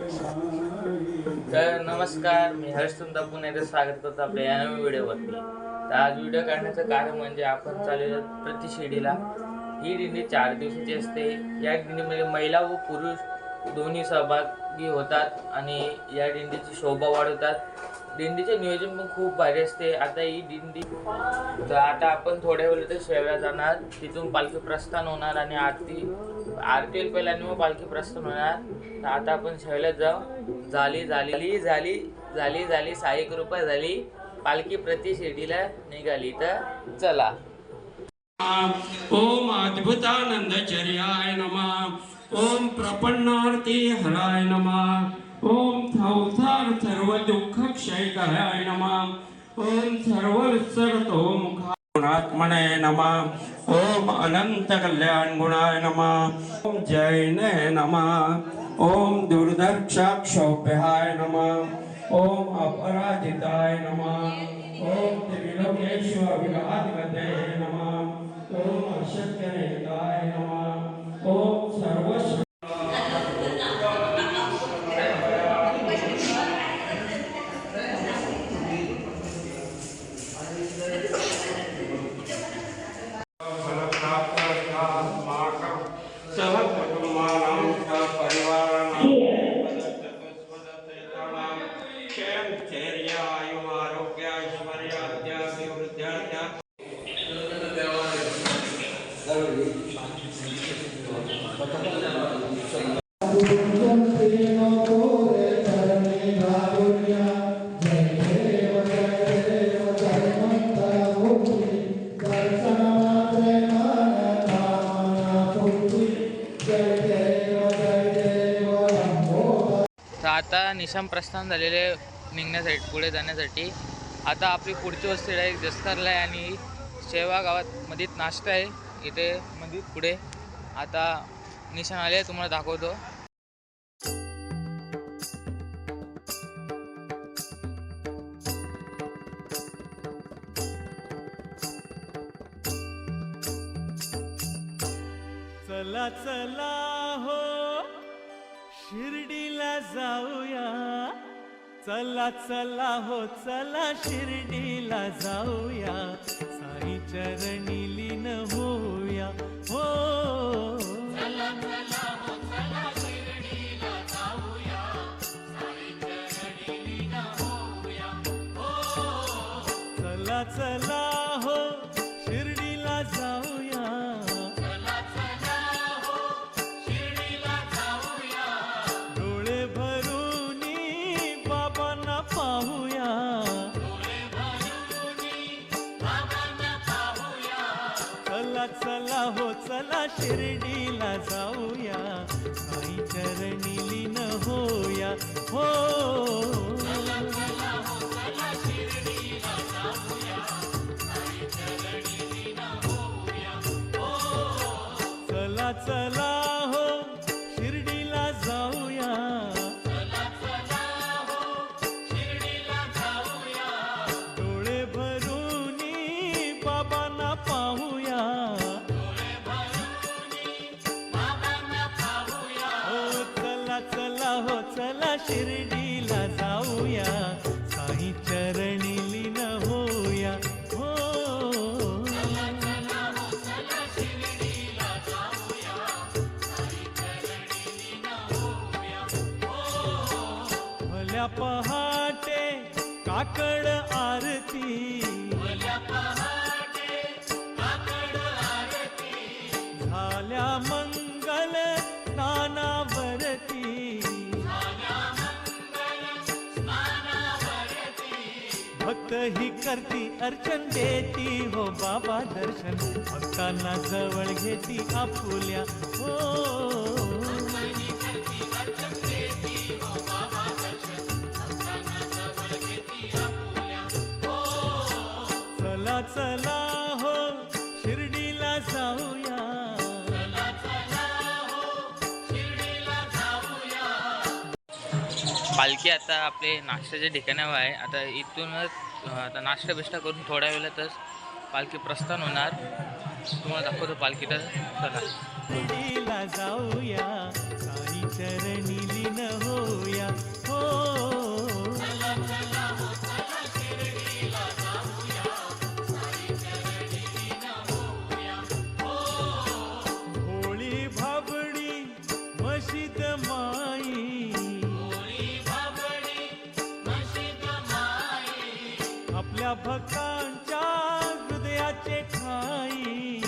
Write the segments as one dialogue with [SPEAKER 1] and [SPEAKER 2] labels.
[SPEAKER 1] तर नमस्कार मी हर्ष तुमचा पुन्हा एकदा स्वागत करतो आपल्या या नवीन व्हिडिओवरती. तर आज व्हिडिओ काढण्याचं कारण म्हणजे आपण चालू प्रतिशिडीला ही दिंडी चार दिवसाची असते. या दिंडीमध्ये महिला व पुरुष दोन्ही सहभागी होतात आणि या दिंडीची शोभा वाढवतात. दिंडीचे नियोजन पण खूप भारी असते. आता ही दिंडी तर आता आपण थोड्या वेळ ते शेव्या जाणार. तिथून पालखी प्रस्थान होणार आणि आरती आरती पहिला आणि मग पालखी प्रस्थान होणार. तर आता आपण शेवल्यात जाऊ. झाली झाली झाली झाली झाली साई कृपा झाली. पालखी प्रति शिर्डीला निघाली. तर चला.
[SPEAKER 2] ओम अद्भुतानंदचर्याय नमा. ओम प्रपन्नार्थी हराय नमा. ओम थौथार सर्व दुःख क्षयकराय नमः। ओम मुखा गुणात्मने नमः। ओम अनंत कल्याण गुणाय नमः। ओम जैने नमः। ओम दुर्दक्षाक्षोभ्याय नमः। ओम अपराजिताय नमः। ओम त्रिलोकेश्वर विराधिपते नमः। ओम अशक्यनेताय नमः। ओम क्षेम धैर्य आयु आरोग्य ऐश्वर्याद्याभिवृद्ध्या
[SPEAKER 1] तर आता निशाम प्रस्थान झालेले निघण्यासाठी पुढे जाण्यासाठी. आता आपली पुढची वस्ती आहे जस्तरला आहे आणि शेवा गावात मध्येच नाश्ता आहे. इथे मध्ये पुढे. आता निशाण आले तुम्हाला दाखवतो.
[SPEAKER 3] चला चला हो चला शिर्डीला जाऊया. साई चरणी लीन हो चला चला हो चला शिर्डीला जाऊया. काही चरणी लीन होया हो. चला भक्त ही करती अर्चन देती. हो बाबा दर्शन. भक्तांना जवळ घेती आपुल्या. हो. चला चला हो. शिर्डीला जाऊया.
[SPEAKER 1] पालखी आता आपले नाश्त्याच्या ठिकाणावर आहे. आता इथूनच आता नाश्ता बिष्टा करून थोड्या वेळातच पालखी प्रस्थान होणार. तुम्हाला दाखवतो पालखी तर चला
[SPEAKER 3] शिर्डीला जाऊया आपल्या भक्तांच्या हृदयाचे ठाई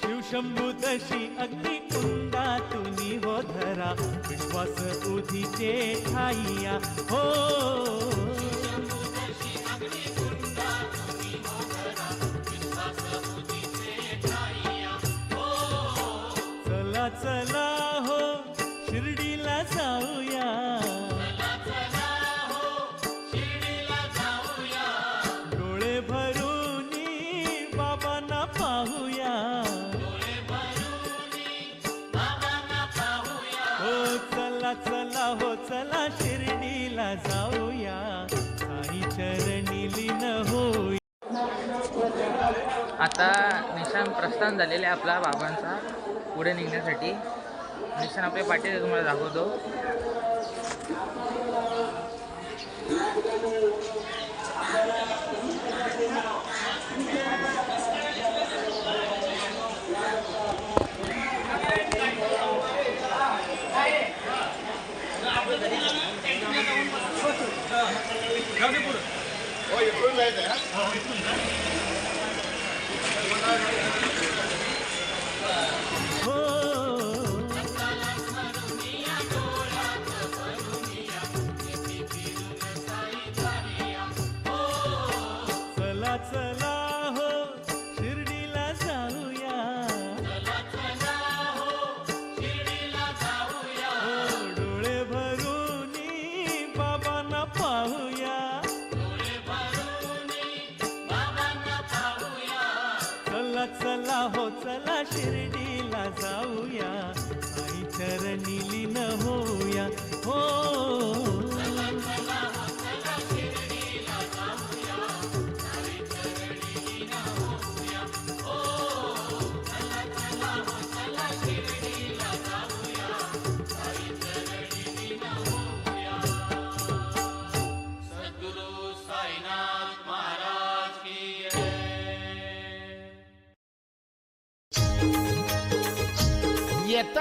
[SPEAKER 3] शिवशंभू दशी अग्नी कुंडातुनी हो धरा. विश्वास उधीचे ठाईया हो. चला चला
[SPEAKER 1] प्रस्थान झालेले आहे आपला बाबांचा. पुढे निघण्यासाठी. निशाण आपल्या पाठीत तुम्हाला दाखवतो.
[SPEAKER 3] हो ありがとうございます。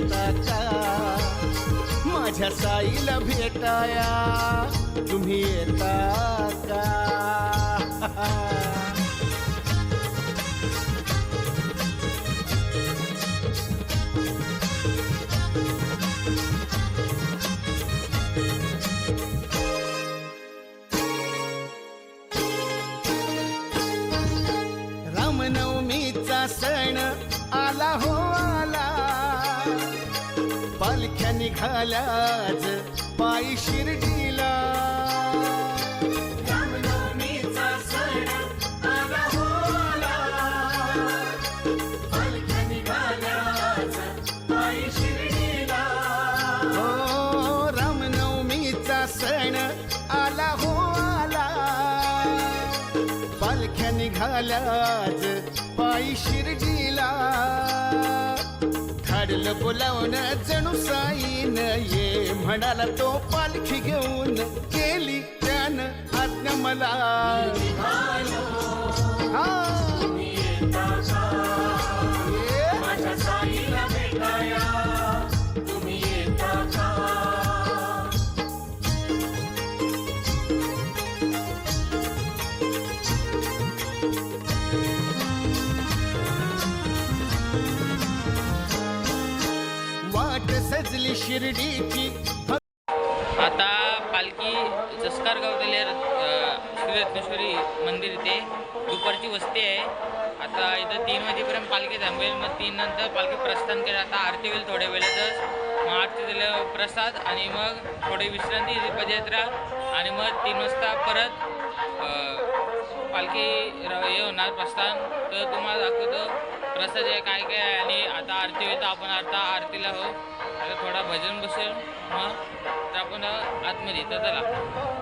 [SPEAKER 4] येता का माझ्या साईला भेटाया. तुम्ही येता? निघाल्याच पायी शिर्डीला. सण आला हो आला पालख्या निघाल्याच धाडलं बोलावून जणू साईन ये म्हणाला तो पालखी घेऊन केली त्यानं आज्ञा मला हा. शिर्डीची.
[SPEAKER 1] आता पालखी जसकार गावतले श्री इथे दुपारची वस्ती आहे. आता इथं तीन वाजेपर्यंत पालखी थांबेल. मग तीन नंतर पालखी प्रस्थान केलं आता आरती होईल थोड्या वेळातच. मग आरती दिलं प्रसाद आणि मग थोडी विश्रांती पदयात्रा आणि मग तीन वाजता परत पालखी र- हे होणार प्रस्थान. तर तुम्हाला दाखवतो प्रसाद आहे काय काय आहे आणि आता आरती होईल तर आपण आता आरतीला हो आता थोडा भजन बसेल मग तर आपण आतमध्ये येतं चला.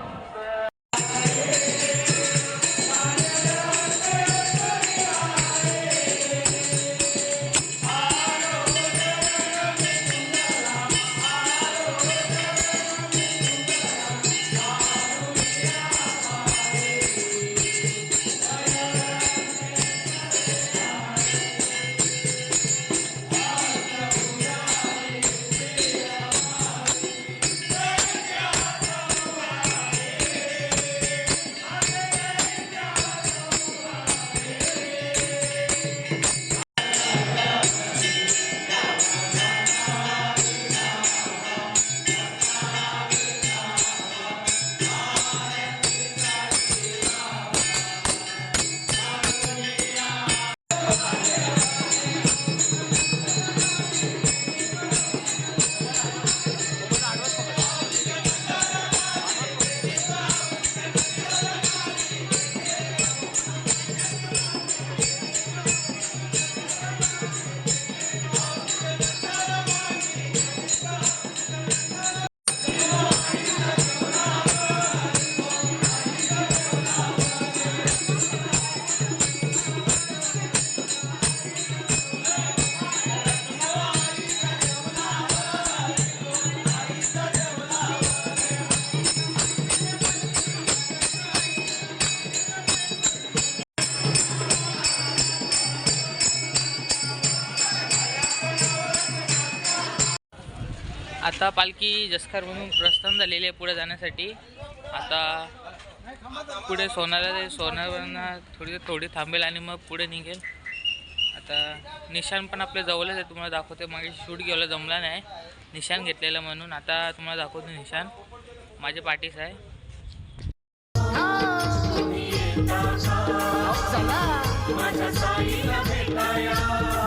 [SPEAKER 1] आता पालखी जसकार म्हणून प्रस्थान झालेली आहे पुढे जाण्यासाठी. आता पुढे सोनाला सोनावरना थोडी थोडी थांबेल आणि मग पुढे निघेल. आता निशाण पण आपल्या जवळच आहे तुम्हाला दाखवते. मागे शूट घ्यायला जमला नाही. निशाण घेतलेलं म्हणून. आता तुम्हाला दाखवतो निशाण माझ्या पाठीस आहे.
[SPEAKER 4] माझ्या साईला भेटाया.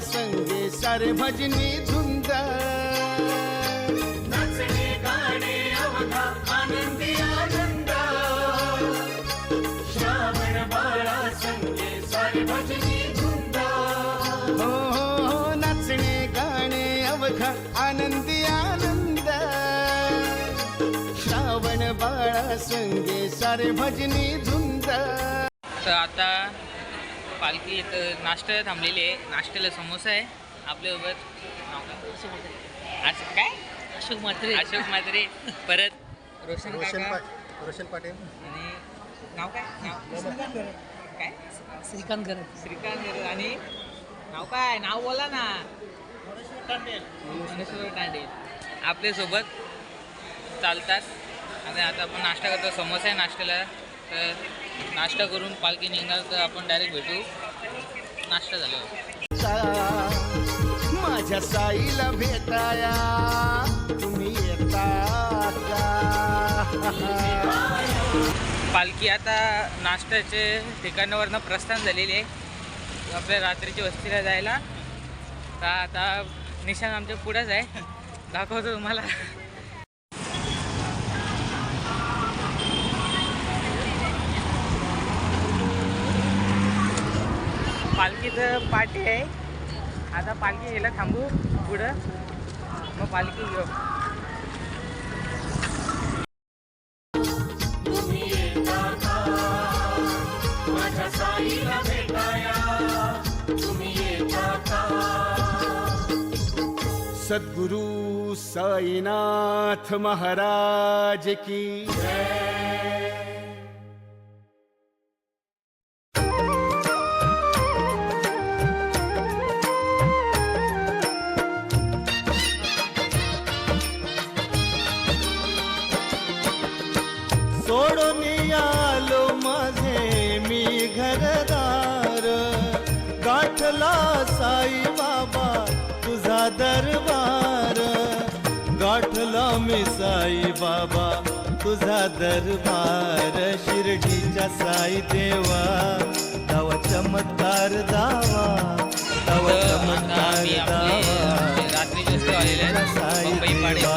[SPEAKER 4] संगे सारे भजनी धुंद। नाचणे गाणे अवघा आनंदी आनंद। श्रावण बाळा संगे सारे भजनी धुंद। हो हो हो नाचणे गाणे अवघा आनंदी आनंद। श्रावण बाळा संगे सारे भजनी धुंद।
[SPEAKER 1] तर आता पालखी इथं नाश्त्याला थांबलेली आहे. नाश्त्याला समोसा आहे. आपल्यासोबत नाव काय? असं काय? अशोक म्हात्रे. अशोक म्हात्रे. परत रोशन
[SPEAKER 5] रोशन
[SPEAKER 1] काका.
[SPEAKER 5] पाट रोशन पाटील.
[SPEAKER 1] आणि नाव काय? नाव? काय?
[SPEAKER 6] श्रीकांत करत
[SPEAKER 1] श्रीकांत गिरड आणि नाव काय? नाव बोला ना. ज्ञानेश्वर आपल्यासोबत चालतात. आणि आता आपण नाश्ता करतो. समोसा आहे नाश्त्याला. तर नाश्ता करून पालखी निघणार तर आपण डायरेक्ट भेटू. नाश्ता
[SPEAKER 4] सा- माझ्या साईला भेटाया. तुम्ही येता
[SPEAKER 1] पालखी आता नाश्त्याचे ठिकाणावरनं प्रस्थान झालेली आहे. आपल्या रात्रीची वस्तीला जायला. तर आता निशाण आमच्या पुढंच आहे. दाखवतो तुम्हाला. पालखीचं पाठी आहे. आता पालखी यायला थांबू पुढं. मग पालखी घेऊ.
[SPEAKER 4] सद्गुरु साईनाथ महाराज की
[SPEAKER 7] साई बाबा तुझा दरबार शिर्डीच्या साई देवा तव चमत्कार दावा तव चमत्कार दावा साई देवा.